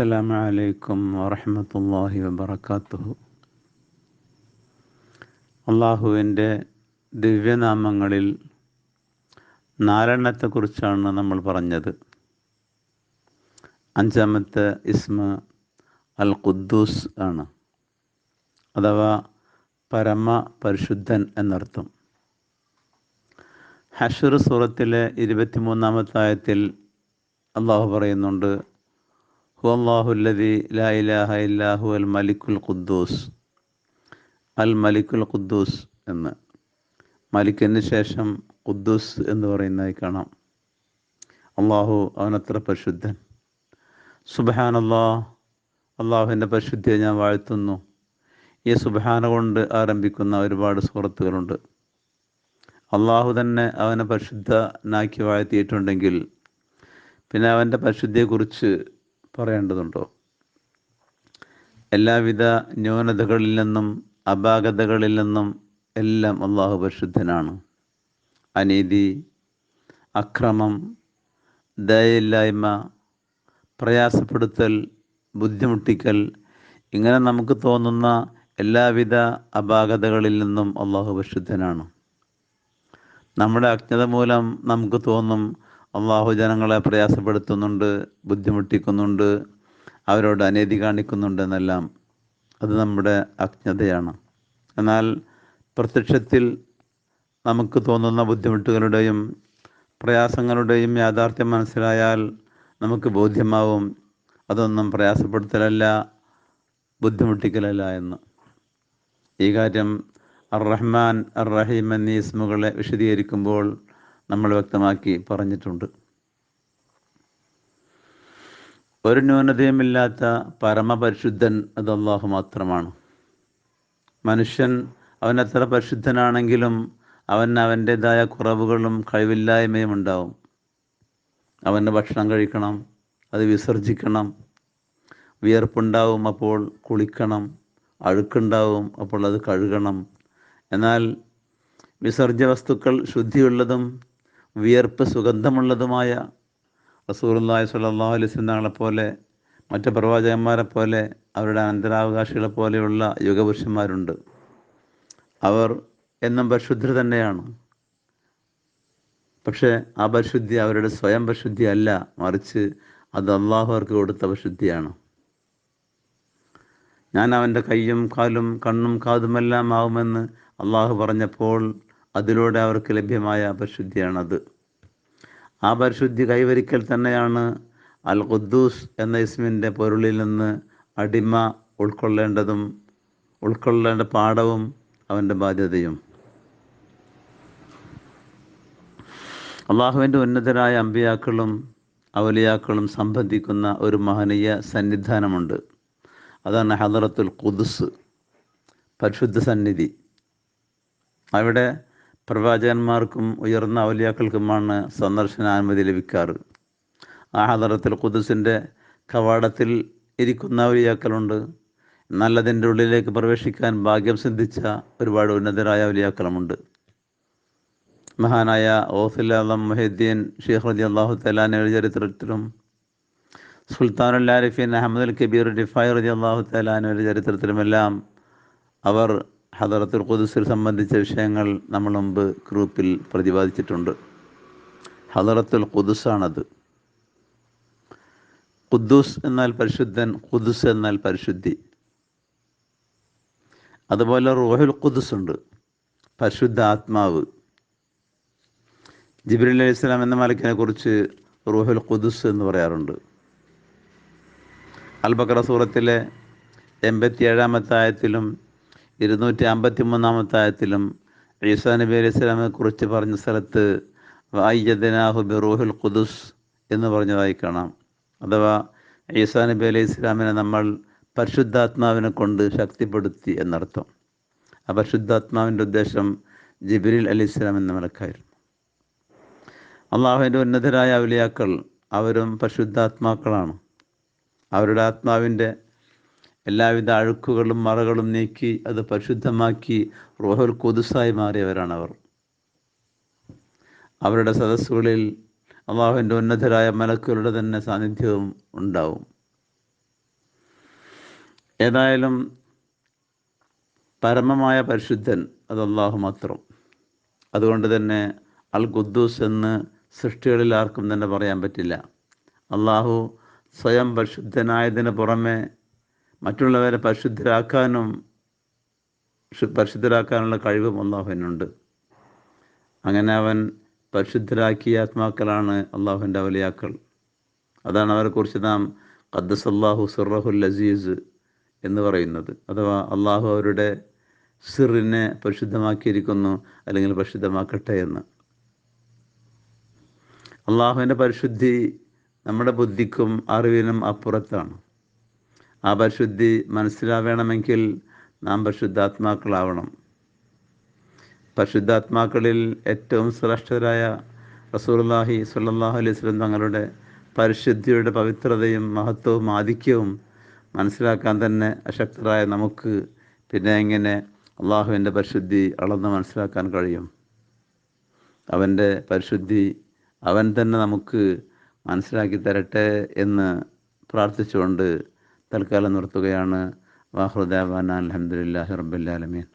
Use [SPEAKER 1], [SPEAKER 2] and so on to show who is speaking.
[SPEAKER 1] അസ്സലാമു അലൈക്കും വറഹമത്തല്ലാഹി വബർക്കാത്തുഹു അള്ളാഹുവിന്റെ ദിവ്യനാമങ്ങളിൽ നാലെണ്ണത്തെക്കുറിച്ചാണ് നമ്മൾ പറഞ്ഞത്. അഞ്ചാമത്തെ ഇസ്മ അൽ ഖുദ്ദൂസ് ആണ്. അഥവാ പരമ പരിശുദ്ധൻ എന്നർത്ഥം. ഹഷർ സൂറത്തിലെ ഇരുപത്തിമൂന്നാമത്തായത്തിൽ അള്ളാഹു പറയുന്നുണ്ട് ഹു അള്ളാഹുല്ലതി ലാ ഇലാഹ ഇല്ലാഹു അൽ മലിക്കുൽ ഖുദ്ദൂസ്. അൽ മലിക്കുൽ ഖുദ്ദൂസ് എന്ന്. മലിക്കിന് ശേഷം ഖുദ്ദൂസ് എന്ന് പറയുന്നതായി കാണാം. അള്ളാഹു അവനത്ര പരിശുദ്ധൻ. സുബഹാൻ അള്ളാഹ് അള്ളാഹുവിന്റെ പരിശുദ്ധിയെ ഞാൻ വാഴ്ത്തുന്നു. ഈ സുബഹാന കൊണ്ട് ആരംഭിക്കുന്ന ഒരുപാട് സുഹൃത്തുക്കളുണ്ട്. അള്ളാഹു തന്നെ അവനെ പരിശുദ്ധനാക്കി വാഴ്ത്തിയിട്ടുണ്ടെങ്കിൽ പിന്നെ അവന്റെ പരിശുദ്ധിയെക്കുറിച്ച് പറയേണ്ടതുണ്ടോ? എല്ലാവിധ ന്യൂനതകളിൽ നിന്നും അപാകതകളിൽ നിന്നും എല്ലാം അള്ളാഹു പരിശുദ്ധനാണ്. അനീതി അക്രമം ദയയില്ലായ്മ പ്രയാസപ്പെടുത്തൽ ബുദ്ധിമുട്ടിക്കൽ ഇങ്ങനെ നമുക്ക് തോന്നുന്ന എല്ലാവിധ അപാകതകളിൽ നിന്നും അള്ളാഹു പരിശുദ്ധനാണ്. നമ്മുടെ അജ്ഞത മൂലം നമുക്ക് തോന്നും അള്ളാഹു ജനങ്ങളെ പ്രയാസപ്പെടുത്തുന്നുണ്ട് ബുദ്ധിമുട്ടിക്കുന്നുണ്ട് അവരോട് അനീതി കാണിക്കുന്നുണ്ട് എന്നെല്ലാം അത് നമ്മുടെ അജ്ഞതയാണ്. എന്നാൽ പ്രത്യക്ഷത്തിൽ നമുക്ക് തോന്നുന്ന ബുദ്ധിമുട്ടുകളുടെയും പ്രയാസങ്ങളുടെയും യാഥാർത്ഥ്യം മനസ്സിലായാൽ നമുക്ക് ബോധ്യമാവും അതൊന്നും പ്രയാസപ്പെടുത്തലല്ല ബുദ്ധിമുട്ടിക്കലല്ല എന്ന്. ഈ കാര്യം അർ റഹ്മാൻ അർ റഹീം എന്നീ ഇസ്മുകളെ വിശദീകരിക്കുമ്പോൾ നമ്മൾ വ്യക്തമാക്കി പറഞ്ഞിട്ടുണ്ട്. ഒരു ന്യൂനതയുമില്ലാത്ത പരമപരിശുദ്ധൻ അത് അള്ളാഹു മാത്രമാണ്. മനുഷ്യൻ അവൻ എത്ര പരിശുദ്ധനാണെങ്കിലും അവൻ അവന്റെതായ കുറവുകളും കഴിവില്ലായ്മയും ഉണ്ടാവും. അവന് ഭക്ഷണം കഴിക്കണം അത് വിസർജിക്കണം വിയർപ്പുണ്ടാവും അപ്പോൾ കുളിക്കണം അഴുക്കുണ്ടാവും അപ്പോൾ അത് കഴുകണം. എന്നാൽ വിസർജ്യ വസ്തുക്കൾ ശുദ്ധിയുള്ളതും വിയർപ്പ് സുഗന്ധമുള്ളതുമായ റസൂർല്ലാഹി സ്വല്ലല്ലാഹു അലൈഹി വസല്ലങ്ങളെ പോലെ മറ്റ് പ്രവാചകന്മാരെ പോലെ അവരുടെ അനന്തരാവകാശികളെ പോലെയുള്ള യുഗപുരുഷന്മാരുണ്ട്. അവർ എന്നും പരിശുദ്ധർ തന്നെയാണ്. പക്ഷേ ആ പരിശുദ്ധി അവരുടെ സ്വയം പരിശുദ്ധി അല്ല മറിച്ച് അത് അള്ളാഹു അവർക്ക് കൊടുത്ത പരിശുദ്ധിയാണ്. ഞാൻ അവന്റെ കയ്യും കാലും കണ്ണും കാതുമെല്ലാം ആവുമെന്ന് അള്ളാഹു പറഞ്ഞപ്പോൾ അതിലൂടെ അവർക്ക് ലഭ്യമായ പരിശുദ്ധിയാണത്. ആ പരിശുദ്ധി കൈവരിക്കൽ തന്നെയാണ് അൽ ഖുദ്ദൂസ് എന്ന ഇസ്മിന്റെ പൊരുളിൽ നിന്ന് അടിമ ഉൾക്കൊള്ളേണ്ടതും ഉൾക്കൊള്ളേണ്ട പാഠവും അവന്റെ ബാധ്യതയും. അള്ളാഹുവിന്റെ ഉന്നതരായ അമ്പിയാക്കളും അവലിയാക്കളും സംബന്ധിക്കുന്ന ഒരു മഹനീയ സന്നിധാനമുണ്ട്. അതാണ് ഹദറത്തുൽ ഖുദ്സ് പരിശുദ്ധ സന്നിധി. അവിടെ പ്രവാചകന്മാർക്കും ഉയർന്ന ഔലിയാക്കൾക്കുമാണ് സന്ദർശനാനുമതി ലഭിക്കാറ്. ആ ഹദറത്തുൽ ഖുദ്സിന്റെ കവാടത്തിൽ ഇരിക്കുന്ന ഔലിയാക്കളുണ്ട്. എന്നാൽ അതിന്റെ ഉള്ളിലേക്ക് പ്രവേശിക്കാൻ ഭാഗ്യം സിദ്ധിച്ച ഒരുപാട് ഉന്നതരായ ഔലിയാക്കളുമുണ്ട്. മഹാനായ അലം മൊഹീദ്ദീൻ ഷെയ്ഖ് റജി അള്ളാഹു തലാനയുടെ ചരിത്രത്തിലും സുൽത്താനുൽ ആരിഫീൻ അഹമ്മദ് അൽ കബീർ ഡിഫായ് റജി അള്ളാഹു തലാനയുടെ ചരിത്രത്തിലുമെല്ലാം അവർ ഹദറത്തുൽ ഖുദുസിൽ സംബന്ധിച്ച വിഷയങ്ങൾ നമ്മൾ മുമ്പ് ഗ്രൂപ്പിൽ പ്രതിപാദിച്ചിട്ടുണ്ട്. ഹദറത്തുൽ ഖുദുസാണത്. ഖുദ്ദൂസ് എന്നാൽ പരിശുദ്ധൻ ഖുദുസ് എന്നാൽ പരിശുദ്ധി. അതുപോലെ റോഹുൽ ഖുദുസ് ഉണ്ട് പരിശുദ്ധ ആത്മാവ്. ജിബ്രീൽ അലൈഹി സ്വലാം എന്ന മലക്കിനെ കുറിച്ച് റൂഹുൽ ഖുദുസ് എന്ന് പറയാറുണ്ട്. ബഖറ സൂറത്തിലെ എൺപത്തി ഏഴാമത്തെ ആയത്തിലും ഇരുന്നൂറ്റി അമ്പത്തി മൂന്നാമത്തെ ആയത്തിലും ഈസാ നബി അലൈഹി സ്വലാമിനെ കുറിച്ച് പറഞ്ഞ സ്ഥലത്ത് വായ്യദനാഹു ബിറൂഹുൽ ഖുദുസ് എന്ന് പറഞ്ഞതായി കാണാം. അഥവാ ഈസാ നബി അലൈഹി സ്വലാമിനെ നമ്മൾ പരിശുദ്ധാത്മാവിനെ കൊണ്ട് ശക്തിപ്പെടുത്തി എന്നർത്ഥം. ആ പരിശുദ്ധാത്മാവിന്റെ ഉദ്ദേശം ജിബിരിൽ അലി ഇസ്ലാം എന്ന മലക്കായിരുന്നു. അള്ളാഹുവിന്റെ ഉന്നതരായ അവലിയാക്കൾ അവരും പരിശുദ്ധാത്മാക്കളാണ്. അവരുടെ ആത്മാവിന്റെ എല്ലാവിധ അഴുക്കുകളും മറകളും നീക്കി അത് പരിശുദ്ധമാക്കി റോഹൽ കൊതുസായി മാറിയവരാണ് അവർ അവരുടെ സദസ്സുകളിൽ അള്ളാഹുവിന്റെ ഉന്നതരായ മലക്കുകളുടെ തന്നെ സാന്നിധ്യവും ഉണ്ടാവും. ഏതായാലും പരമമായ പരിശുദ്ധൻ അത് അള്ളാഹു മാത്രം. അതുകൊണ്ട് തന്നെ അൽ ഖുദ്ദൂസ് എന്ന് സൃഷ്ടികളിൽ ആർക്കും തന്നെ പറയാൻ പറ്റില്ല. അള്ളാഹു സ്വയം പരിശുദ്ധനായതിന് പുറമെ മറ്റുള്ളവരെ പരിശുദ്ധരാക്കാനും പരിശുദ്ധരാക്കാനുള്ള കഴിവും അള്ളാഹുവിനുണ്ട്. അങ്ങനെ അവൻ പരിശുദ്ധരാക്കിയ ആത്മാക്കളാണ് അള്ളാഹുവിന്റെ അവലിയാക്കൾ അതാണ് അവരെക്കുറിച്ച് നാം ഖദ്ദസ് അള്ളാഹു സുറഹുൽ അസീസ് എന്ന് പറയുന്നത്. അഥവാ അള്ളാഹു അവരുടെ സിറിനെ പരിശുദ്ധമാക്കിയിരിക്കുന്നു അല്ലെങ്കിൽ പരിശുദ്ധമാക്കട്ടെ എന്ന്. അള്ളാഹുവിന്റെ പരിശുദ്ധി നമ്മുടെ ബുദ്ധിക്കും അറിവിനും അപ്പുറത്താണ്. ആ പരിശുദ്ധി മനസ്സിലാവണമെങ്കിൽ നാം പരിശുദ്ധാത്മാക്കളാവണം. പരിശുദ്ധാത്മാക്കളിൽ ഏറ്റവും ശ്രേഷ്ഠരായ റസൂർലാഹി സുല്ലാഹു അലൈഹി വസല്ലം തങ്ങളുടെ പരിശുദ്ധിയുടെ പവിത്രതയും മഹത്വവും ആധിക്യവും മനസ്സിലാക്കാൻ തന്നെ അശക്തരായ നമുക്ക് പിന്നെ എങ്ങനെ അള്ളാഹുവിന്റെ പരിശുദ്ധി അളന്ന് മനസ്സിലാക്കാൻ കഴിയും? അവന്റെ പരിശുദ്ധി അവൻ തന്നെ നമുക്ക് മനസ്സിലാക്കി തരട്ടെ എന്ന് പ്രാർത്ഥിച്ചുകൊണ്ട് തൽക്കാലം നിർത്തുകയാണ്. വാഹൃദേവാൻ അലഹമുല്ലാഹി റബ്ബുല്ലാലമീൻ